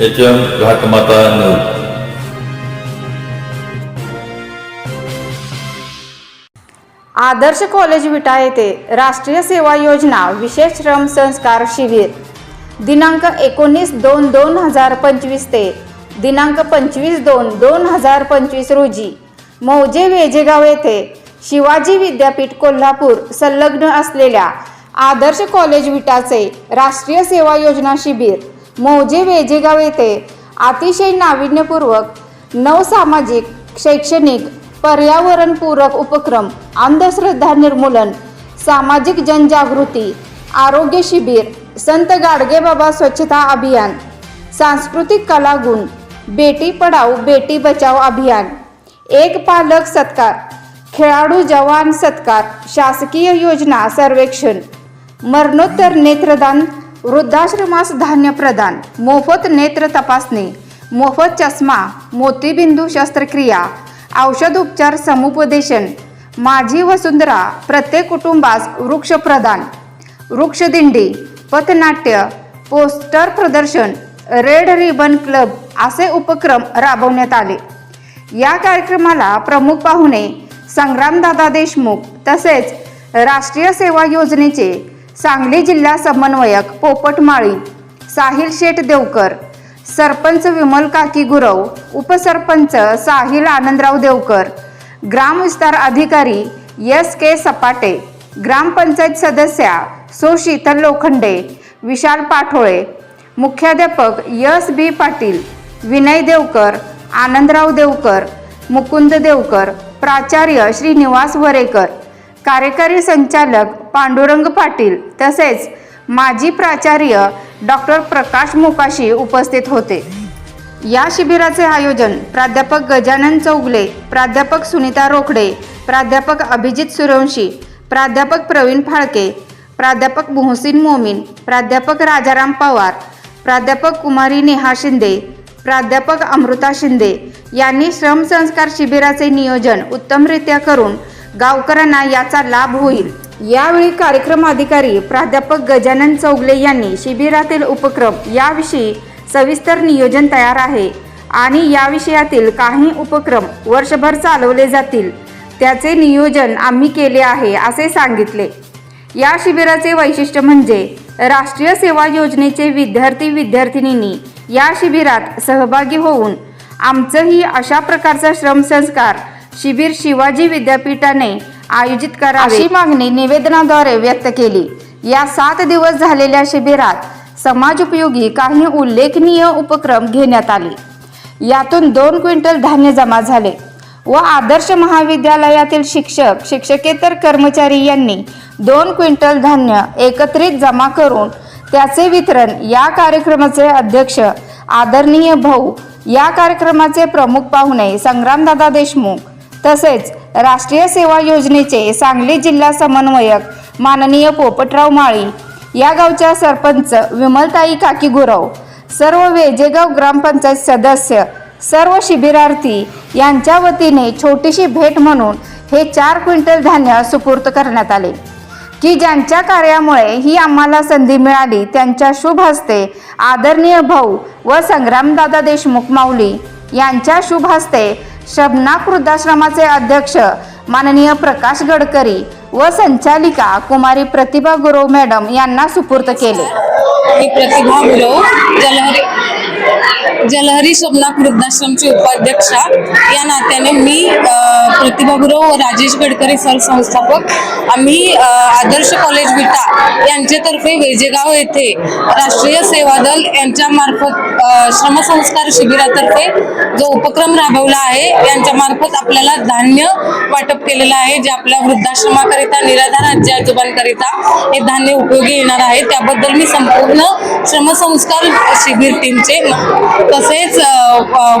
H M Ghatmata news Adarsh college Vita येथे राष्ट्रीय सेवा योजना विशेष श्रम संस्कार शिबिर. दिनांक एकोणीस दोन दोन हजार पंचवीस ते दिनांक पंचवीस दोन दोन हजार पंचवीस रोजी मौजे वेजेगाव येथे शिवाजी विद्यापीठ कोल्हापूर संलग्न असलेल्या आदर्श कॉलेज विटाचे राष्ट्रीय सेवा योजना शिबिर मौजे वेजेगाव येथे अतिशय नाविन्यपूर्वक नवसामाजिक शैक्षणिक पर्यावरणपूरक उपक्रम अंधश्रद्धा निर्मूलन सामाजिक जनजागृती आरोग्य शिबिर संत गाडगेबाबा स्वच्छता अभियान सांस्कृतिक कलागुण बेटी पडाव बेटी बचाव अभियान एक पालक सत्कार खेळाडू जवान सत्कार शासकीय योजना सर्वेक्षण मरणोत्तर नेत्रदान वृद्धाश्रमास धान्य प्रदान मोफत नेत्र तपासणी मोफत चष्मा मोतीबिंदू शस्त्रक्रिया औषधोपचार समुपदेशन माझी वसुंधरा प्रत्येक कुटुंबास वृक्ष प्रदान वृक्षदिंडी पथनाट्य पोस्टर प्रदर्शन रेड रिबन क्लब असे उपक्रम राबवण्यात आले. या कार्यक्रमाला प्रमुख पाहुणे संग्रामदादा देशमुख तसेच राष्ट्रीय सेवा योजनेचे सांगली जिल्हा समन्वयक पोपटमाळी साहिल शेठ देवकर सरपंच विमल काकी गुरव उपसरपंच साहिल आनंदराव देवकर ग्रामविस्तार अधिकारी एस के सपाटे ग्रामपंचायत सदस्या सो शीतल लोखंडे विशाल पाठोळे मुख्याध्यापक यस बी पाटील विनय देवकर आनंदराव देवकर मुकुंद देवकर प्राचार्य श्रीनिवास वरेकर कार्यकारी संचालक पांडुरंग पाटील तसेच माजी प्राचार्य डॉक्टर प्रकाश मोकाशी उपस्थित होते. या शिबिराचे आयोजन प्राध्यापक गजानन चौगले प्राध्यापक सुनीता रोकडे प्राध्यापक अभिजित सूर्यवंशी प्राध्यापक प्रवीण फाळके प्राध्यापक मोहसिन मोमीन प्राध्यापक राजाराम पवार प्राध्यापक कुमारी नेहा शिंदे प्राध्यापक अमृता शिंदे यांनी श्रमसंस्कार शिबिराचे नियोजन उत्तमरित्या करून गावकऱ्यांना याचा लाभ होईल. यावेळी कार्यक्रम अधिकारी प्राध्यापक गजानन चौगले यांनी शिबिरातील उपक्रम याविषयी सविस्तर नियोजन तयार आहे आणि या विषयातील काही उपक्रम वर्षभर चालवले जातील. त्याचे नियोजन आम्ही केले आहे असे सांगितले. या शिबिराचे वैशिष्ट्य म्हणजे राष्ट्रीय सेवा योजनेचे विद्यार्थी विद्यार्थिनींनी या शिबिरात सहभागी होऊन आमचंही अशा प्रकारचा श्रमसंस्कार शिबिर शिवाजी विद्यापीठाने आयोजित करावे. अशी मागणी निवेदनाद्वारे व्यक्त केली. या सात दिवस झालेल्या शिबिरात समाजोपयोगी काही उल्लेखनीय उपक्रम घेण्यात आले. यातून दोन क्विंटल धान्य जमा झाले व आदर्श महाविद्यालयातील शिक्षक शिक्षकेतर कर्मचारी यांनी दोन क्विंटल धान्य एकत्रित जमा करून त्याचे वितरण या कार्यक्रमाचे अध्यक्ष आदरणीय भाऊ या कार्यक्रमाचे प्रमुख पाहुणे संग्रामदादा देशमुख तसेच राष्ट्रीय सेवा योजनेचे सांगली जिल्हा समन्वयक माननीय पोपटराव माळी या गावच्या सरपंच विमलताई काकी गुरव सर्व वेजेगाव ग्रामपंचायत सदस्य सर्व शिबिरार्थी यांच्या वतीने छोटीशी भेट म्हणून हे चार क्विंटल धान्य सुपूर्त करण्यात आले. की ज्यांच्या कार्यामुळे ही आम्हाला संधी मिळाली त्यांच्या शुभ हस्ते आदरणीय भाऊ व संग्रामदादा देशमुख माऊली यांच्या शुभ हस्ते शबनाक वृद्धाश्रमाचे अध्यक्ष माननीय प्रकाश गडकरी व संचालिका कुमारी प्रतिभा गुरव मॅडम यांना सुपूर्त केले. प्रतिभा गुरव जलहरी जलहरी सोमनाथ वृद्धाश्रमचे उपाध्यक्षा या नात्याने मी प्रतिभागुरव व राजेश गडकरी सर संस्थापक आम्ही आदर्श कॉलेज विटा यांच्यातर्फे वेजेगाव येथे राष्ट्रीय सेवा दल यांच्या मार्फत श्रमसंस्कार शिबिरातर्फे जो उपक्रम राबवला आहे यांच्या मार्फत आपल्याला धान्य वाटप केलेलं आहे जे आपल्या वृद्धाश्रमाकरिता निराधार आजी आजोबांकरिता हे धान्य उपयोगी येणार आहे. त्याबद्दल मी संपूर्ण श्रमसंस्कार शिबिर टीमचे तसेच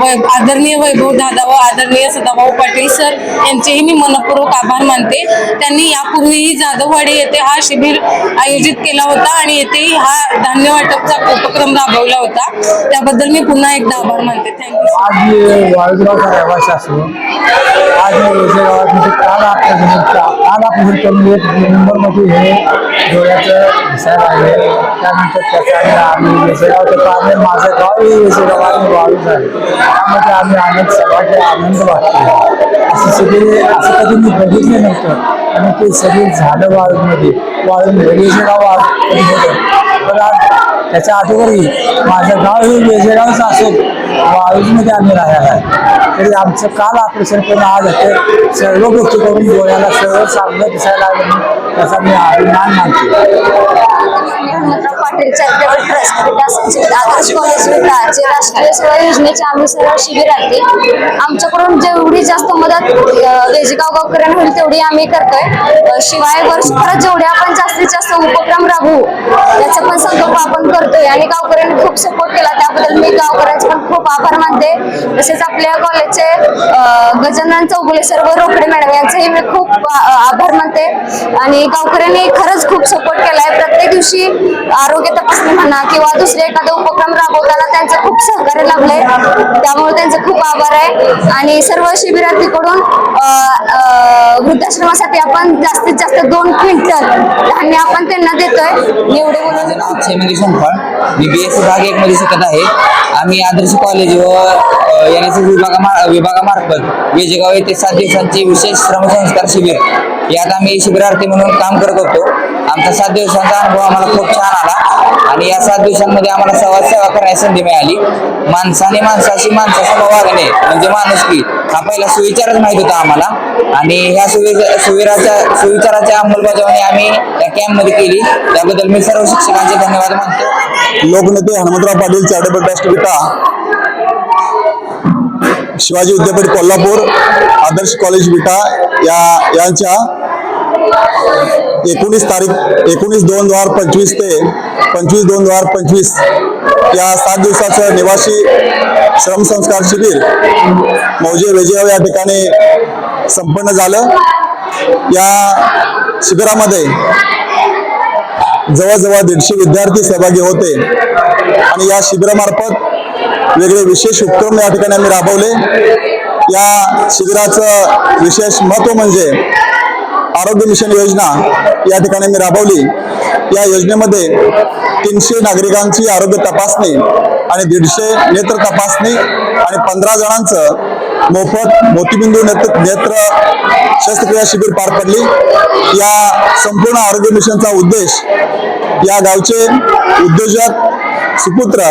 वै- आदरणीय वैभव दादा व आदरणीय सदाभाऊ पाटील सर यांचेही मी मनपूर्वक आभार मानते. त्यांनी यापूर्वीही जाधववाडी येथे हा शिबिर आयोजित केला होता आणि येथेही हा धान्य वाटपचा उपक्रम राबवला होता. त्याबद्दल मी पुन्हा एकदा आभार मानते. थँक्यू आज मी रहिवासी आज काल आपल्या घरी काल नंबरमध्ये हे डोळ्याचं दिसायला आहे त्यानंतर त्याचा आम्ही वेसेगाव तर आम्ही माझं गाव गावी आणि गावी झाले. त्यामध्ये आम्ही आनंद सगळ्याचे आनंद वाटतो असं सगळे असं कधी मी बघितलं नव्हतं. आणि ते सगळे झाडं वाळूमध्ये वाळून वेजेगाव वाळ. कधी होतं पण आज त्याच्या आठवरही माझं गाव हे वेजेगावच असून वाळूजमध्ये आम्ही राहायला आहे. तरी आमचं काल ऑपरेशन करून आज ते सर्व गोष्टी करून डोळ्याला सर्व चांगलं दिसायला लागलं. त्याचा मी अभिमान मानतो. ट्रस्ट आदर्श कॉलेज जे राष्ट्रीय सेवा योजनेचे आम्ही सर्व आमच्याकडून जेवढी जास्त मदत अ, गावकऱ्यांना होईल तेवढी आम्ही करतोय. शिवाय शिवाय वर्षभरात जेवढे आपण जास्तीत जास्त उपक्रम राबवू त्याचा पण संकल्प आपण करतोय. आणि गावकऱ्यांनी खूप सपोर्ट केला. त्याबद्दल मी गावकऱ्यांचे पण खूप आभार मानते. तसेच आपल्या कॉलेजचे गजानन चौगुले सर्व रोकडे मॅडम यांचेही मी खूप आभार मानते. आणि गावकऱ्यांनी खरंच खूप सपोर्ट केलाय. प्रत्येक दिवशी आरोग्य तपासणी म्हणा किंवा दुसरे एखादा उपक्रम राबवताना त्यांचं खूप सहकार्य लाभलंय. त्यामुळे त्यांचं खूप आभार आहे. आणि सर्व शिबिरार्थीकडून वृद्धाश्रमासाठी आपण जास्तीत जास्त दोन क्विंटल धान्य आपण त्यांना देतोय. एवढे बोलून माझं म्हणजे मी बी एस भाग एक मध्ये शिकत आहे. आम्ही आदर्श कॉलेज व एन एस एस विभागा विभागामार्फत वेजगाव येथे सात दिवसांचे विशेष श्रमसंस्कार शिबिर. यात आम्ही शिबिरार्थी म्हणून काम करत होतो. आमचा सात दिवसांचा अनुभव आम्हाला खूप छान आला. आणि या सात दिवसांमध्ये आम्हाला समाज सेवा करण्याची संधी मिळाली. माणसाने माणसाशी माणसासमोर वागणे म्हणजे माणुसकी हा पहिला सुविचारच माहीत होता आम्हाला. आणि ह्या सुवि सुविचाराच्या अंमलबजावणी आम्ही या कॅम्पमध्ये केली. त्याबद्दल मी सर्व शिक्षकांचे धन्यवाद मानतो. लोकनेते हनुमंतराव पाटील चॅरिटेबल ट्रस्ट विटा शिवाजी विद्यापीठ कोल्हापूर आदर्श कॉलेज विटा या यांच्या एकोणीस तारीख एकोणीस दोन दोन हजार पंचवीस ते पंचवीस दोन दोन हजार पंचवीस या सात दिवसाचं निवासी श्रमसंस्कार शिबिर मौजे वेजेगाव या ठिकाणी संपन्न झालं. या शिबिरामध्ये जवळजवळ दीडशे विद्यार्थी सहभागी होते आणि या शिबिरामार्फत वेगळे विशेष उपक्रम या ठिकाणी आम्ही राबवले. या शिबिराचं विशेष महत्त्व म्हणजे आरोग्य मिशन योजना या ठिकाणी मी राबवली. या योजनेमध्ये तीनशे नागरिकांची आरोग्य तपासणी आणि दीडशे नेत्र तपासणी आणि पंधरा जणांचं मोफत मोतीबिंदू नेत्र नेत्र शस्त्रक्रिया शिबिर पार पडली. या संपूर्ण आरोग्य मिशनचा उद्देश या गावचे उद्योजक सुपुत्र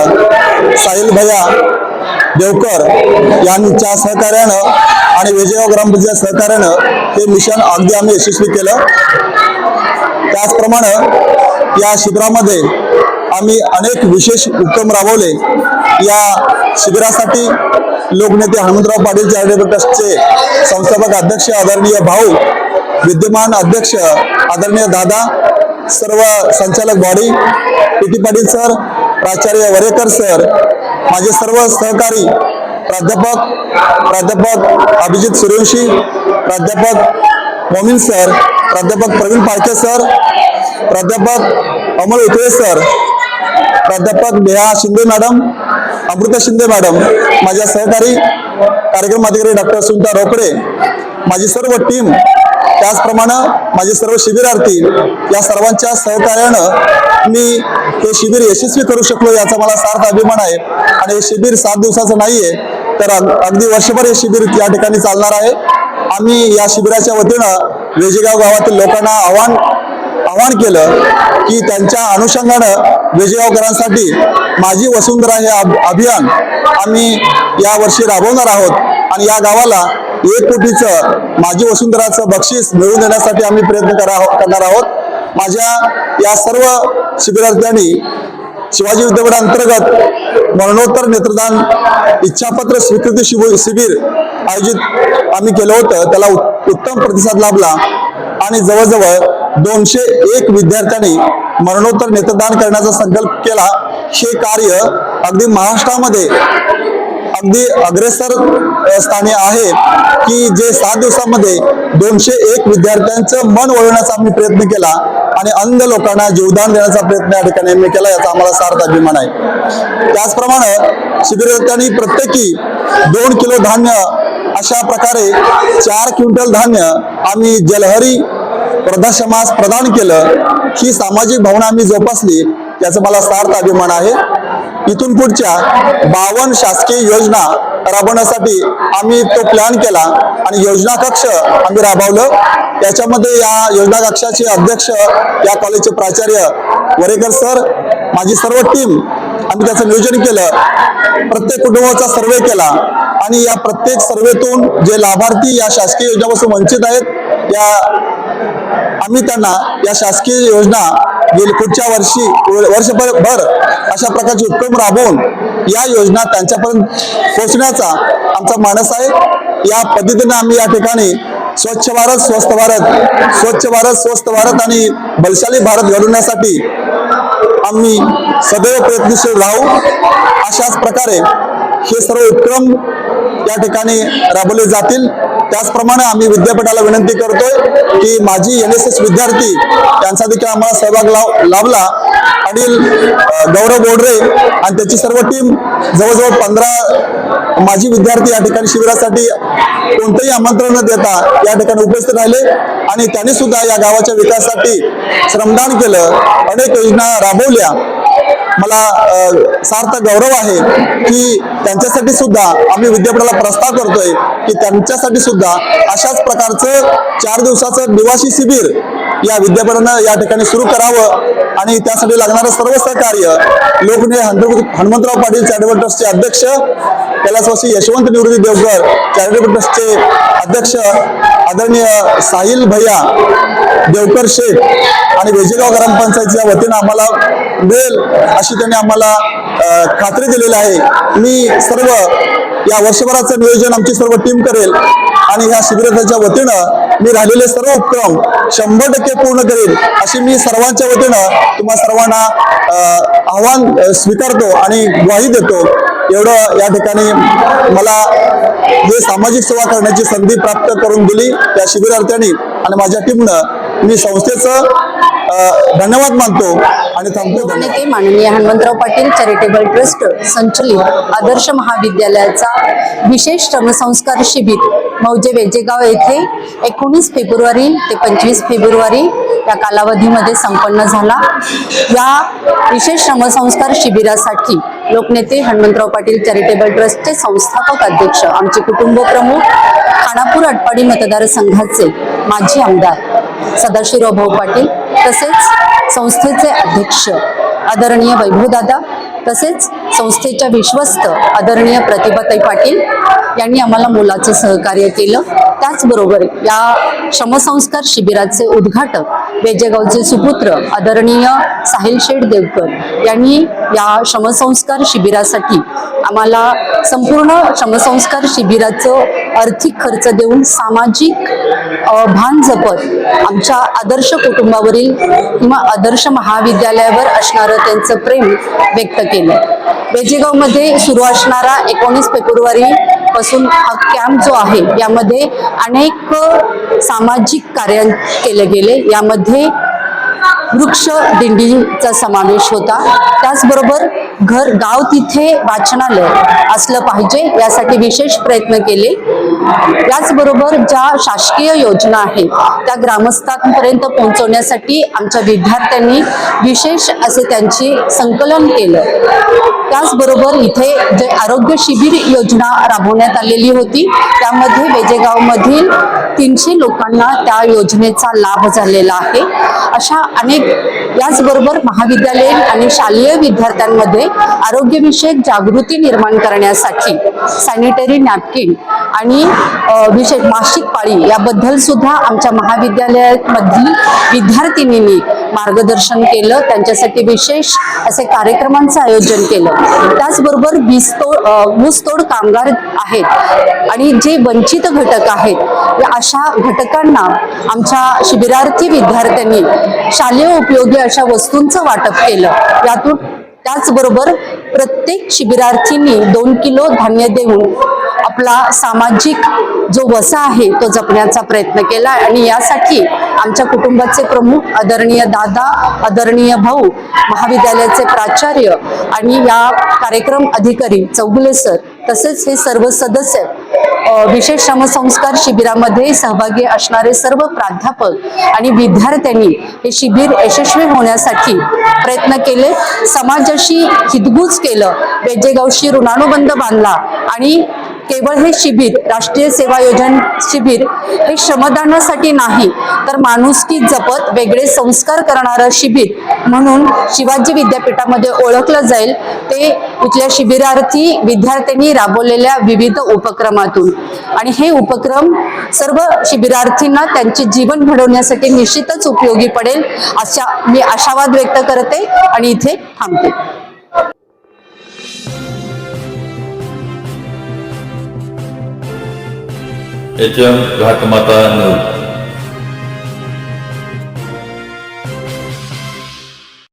साहिल भैया देवकर यांच्या सहकार्यानं आणि विजय ग्रामपंचायत सहकार्यानं हे मिशन अगदी आम्ही यशस्वी केलं. त्याचप्रमाणे या शिबिरामध्ये आम्ही अनेक विशेष उपक्रम राबवले. या शिबिरासाठी लोकनेते हनुमंतराव पाटील चॅरिटेबल ट्रस्टचे संस्थापक अध्यक्ष आदरणीय भाऊ विद्यमान अध्यक्ष आदरणीय दादा सर्व संचालक body P T Patil sir प्राचार्य वरेकर सर माझे सर्व सहकारी प्राध्यापक प्राध्यापक अभिजित सूर्यवंशी प्राध्यापक मोमिन सर प्राध्यापक प्रवीण पाळके सर प्राध्यापक अमोल उतळे सर प्राध्यापक नेहा शिंदे मॅडम अमृता शिंदे मॅडम माझ्या सहकारी कार्यक्रम अधिकारी डॉक्टर सुनीता रोकडे माझी सर्व टीम त्याचप्रमाणे माझे सर्व शिबिरार्थी या सर्वांच्या सहकार्यानं मी हे शिबिर यशस्वी करू शकलो याचा मला सार्थ अभिमान आहे. आणि हे शिबिर सात दिवसाचं नाहीये तर अगदी वर्षभर हे शिबिर या ठिकाणी चालणार आहे. आम्ही या शिबिराच्या वतीनं वेजेगाव गावातील लोकांना आव्हान आवाहन केलं की त्यांच्या अनुषंगानं वेजेगावकरांसाठी माझी वसुंधरा हे अभ- अभियान आम्ही यावर्षी राबवणार आहोत. आणि या गावाला एक कोटीचं माझी वसुंधराचं बक्षीस मिळवून देण्यासाठी आम्ही प्रयत्न करा करणार आहोत. माझ्या या सर्व शिबिरार्थ्यांनी शिवाजी विद्यापीठ अंतर्गत मरणोत्तर नेत्रदान इच्छापत्र स्वीकृती शिबिर शिबिर आयोजित आम्ही केलं होतं. त्याला उत्तम प्रतिसाद लाभला आणि जवळजवळ दोनशे एक विद्यार्थ्यांनी मरणोत्तर नेत्रदान करण्याचा संकल्प केला. हे कार्य अगदी महाराष्ट्रामध्ये अगदी अग्रेसर स्थानी आहे की जे सात दिवसामध्ये दोनशे एक विद्यार्थ्यांचं मन वळवण्याचा आम्ही प्रयत्न केला आणि अंध लोकांना जीवदान देण्याचा प्रयत्न या ठिकाणी आम्ही केला याचा आम्हाला सार्थ अभिमान आहे. त्याचप्रमाणे शिबिरार्थ्यांनी प्रत्येकी दोन किलो धान्य अशा प्रकारे चार क्विंटल धान्य आम्ही जलहरी वृद्धाश्रमास प्रदान केलं. ही सामाजिक भावना आम्ही जोपासली याचा मला सार्थ अभिमान आहे. इथून पुढच्या बावन्न शासकीय योजना राबवण्यासाठी आम्ही तो प्लॅन केला आणि योजना कक्ष आम्ही राबवलं. याच्यामध्ये या योजना कक्षाचे अध्यक्ष या कॉलेजचे प्राचार्य वरेकर सर माझी सर्व टीम आम्ही त्याचं नियोजन केलं. प्रत्येक कुटुंबाचा सर्वे केला आणि या प्रत्येक सर्वेतून जे लाभार्थी या शासकीय योजनापासून वंचित आहेत या आम्ही त्यांना या शासकीय योजना गेली पुढच्या वर्षी वर्षभर भर अशा प्रकारचे उपक्रम राबवून या योजना त्यांच्यापर्यंत पोहोचण्याचा आमचा मानस आहे. या पद्धतीने आम्ही या ठिकाणी स्वच्छ भारत स्वस्थ भारत स्वच्छ भारत स्वस्थ भारत आणि बलशाली भारत घडवण्यासाठी आम्ही सदैव प्रयत्नशील राहू. अशाच प्रकारे हे सर्व उपक्रम या ठिकाणी राबवले जातील. त्याचप्रमाणे आम्ही विद्यापीठाला विनंती करतोय की माझी एन एस एस विद्यार्थी त्यांचा देखील आम्हाला सहभाग लाव लाभला अनिल गौरव बोडरे आणि त्याची सर्व टीम जवळजवळ पंधरा माजी विद्यार्थी या ठिकाणी शिबिरासाठी कोणतंही आमंत्रण न देता या ठिकाणी उपस्थित राहिले आणि त्यांनी सुद्धा या गावाच्या विकासासाठी श्रमदान केलं. अनेक योजना राबवल्या. मला सार्थ गौरव आहे की त्यांच्यासाठी सुद्धा आम्ही विद्यापीठाला प्रस्ताव करतोय की त्यांच्यासाठी सुद्धा अशाच प्रकारचं चार दिवसाचं निवासी शिबिर या विद्यापीठानं या ठिकाणी सुरू करावं आणि त्यासाठी लागणारं सर्व सहकार्य लोकने हनुमंतराव पाटील चॅरिटेबल ट्रस्टचे अध्यक्ष कैलासवासी यशवंत निवृत्ती देवकर चॅरिटेबल ट्रस्टचे अध्यक्ष आदरणीय साहिल भैया देवकर शेख आणि वेजेगाव ग्रामपंचायतीच्या वतीनं आम्हाला मिळेल अशी त्यांनी आम्हाला खात्री दिलेली आहे. मी सर्व या वर्षभराचं नियोजन आमची सर्व टीम करेल आणि ह्या शिबिराच्या वतीनं मी राहिलेले सर्व उपक्रम शंभर टक्के पूर्ण करेल अशी मी सर्वांच्या वतीनं तुम्हा सर्वांना आव्हान स्वीकारतो आणि ग्वाही देतो. एवढं या ठिकाणी मला हे सामाजिक सेवा करण्याची संधी प्राप्त करून दिली त्या शिबिरार्थ्यांनी आणि माझ्या टीमनं मी संस्थेचं धन्यवाद मानतो आणि थांबतो. नेते माननीय हनुमंतराव पाटील चॅरिटेबल ट्रस्ट संचलित आदर्श महाविद्यालयाचा विशेष श्रमसंस्कार शिबिर मौजे वेजेगाव येथे एकोणीस फेब्रुवारी ते पंचवीस फेब्रुवारी या कालावधीमध्ये संपन्न झाला. या विशेष श्रमसंस्कार शिबिरासाठी लोकनेते हनुमंतराव पाटील चॅरिटेबल ट्रस्टचे संस्थापक अध्यक्ष आमचे कुटुंब प्रमुख खानापूर अटपाडी मतदारसंघाचे माजी आमदार. सदाशिवराव भाऊ पाटील तसेच संस्थेचे अध्यक्ष आदरणीय वैभवदादा तसेच संस्थेच्या विश्वस्त आदरणीय प्रतिभाताई पाटील यांनी आम्हाला मोलाचं सहकार्य केलं. त्याचबरोबर या श्रमसंस्कार शिबिराचे उद्घाटक वेजेगावचे सुपुत्र आदरणीय साहिल शेठ देवकर यांनी या श्रमसंस्कार शिबिरासाठी आम्हाला संपूर्ण श्रमसंस्कार शिबिराचं आर्थिक खर्च देऊन सामाजिक भान जपत आमच्या आदर्श कुटुंबावरील किंवा आदर्श महाविद्यालयावर असणारं त्यांचं प्रेम व्यक्त केलं. बेजेगावमध्ये सुरू असणारा एकोणीस फेब्रुवारी पासून हा कॅम्प जो आहे यामध्ये अनेक सामाजिक कार्य केले गेले. यामध्ये वृक्ष दिंडीचा समावेश होता. त्याचबरोबर घर गाव तिथे वाचनालय असलं पाहिजे यासाठी विशेष प्रयत्न केले. याचबरोबर ज्या शासकीय योजना आहेत त्या ग्रामस्थांपर्यंत पोहोचवण्यासाठी आमच्या विद्यार्थ्यांनी विशेष असे त्यांची संकलन केलं. त्याचबरोबर इथे जे आरोग्य शिबिर योजना राबवण्यात आलेली होती त्यामध्ये वेजेगावमधील तीनशे लोकांना त्या योजनेचा लाभ झालेला आहे. अशा अनेक याचबरोबर महाविद्यालयीन आणि शालेय विद्यार्थ्यांमध्ये आरोग्यविषयक जागृती निर्माण करण्यासाठी सॅनिटरी नॅपकिन आणि विशेष मासिक पाळी याबद्दल सुद्धा आमच्या महाविद्यालयामधील विद्यार्थिनींनी मार्गदर्शन केलं. त्यांच्यासाठी विशेष असे कार्यक्रमांचं आयोजन केलं. त्याचबरोबर वीजतोड ऊसतोड कामगार आहेत आणि जे वंचित घटक आहेत या अशा घटकांना आमच्या शिबिरार्थी विद्यार्थ्यांनी शालेय उपयोगी अशा वस्तूंचं वाटप केलं. यातून त्याचबरोबर प्रत्येक शिबिरार्थींनी दोन किलो धान्य देऊन आपला सामाजिक जो वसा आहे तो जपण्याचा प्रयत्न केला आणि यासाठी आमच्या कुटुंबाचे प्रमुख आदरणीय दादा आदरणीय भाऊ महाविद्यालयाचे प्राचार्य आणि या कार्यक्रम अधिकारी चौगुले सर तसेच हे सर्व सदस्य विशेष श्रमसंस्कार शिबिरामध्ये सहभागी असणारे सर्व प्राध्यापक आणि विद्यार्थ्यांनी हे शिबिर यशस्वी होण्यासाठी प्रयत्न केले. समाजाशी हितगुज केलं. वेजेगावशी ऋणानुबंध बांधला आणि केवळ हे शिबिर राष्ट्रीय सेवा योजना शिबिर हे श्रमदानासाठी नाही तर माणुसकी जपत वेगळे संस्कार करणारं शिबिर म्हणून शिवाजी विद्यापीठामध्ये ओळखलं जाईल. ते इथल्या शिबिरार्थी विद्यार्थ्यांनी राबवलेल्या विविध उपक्रमातून. आणि हे उपक्रम सर्व शिबिरार्थींना त्यांचे जीवन घडवण्यासाठी निश्चितच उपयोगी पडेल अशा मी आशावाद व्यक्त करते आणि इथे थांबते. एच एम घाटमाता नऊ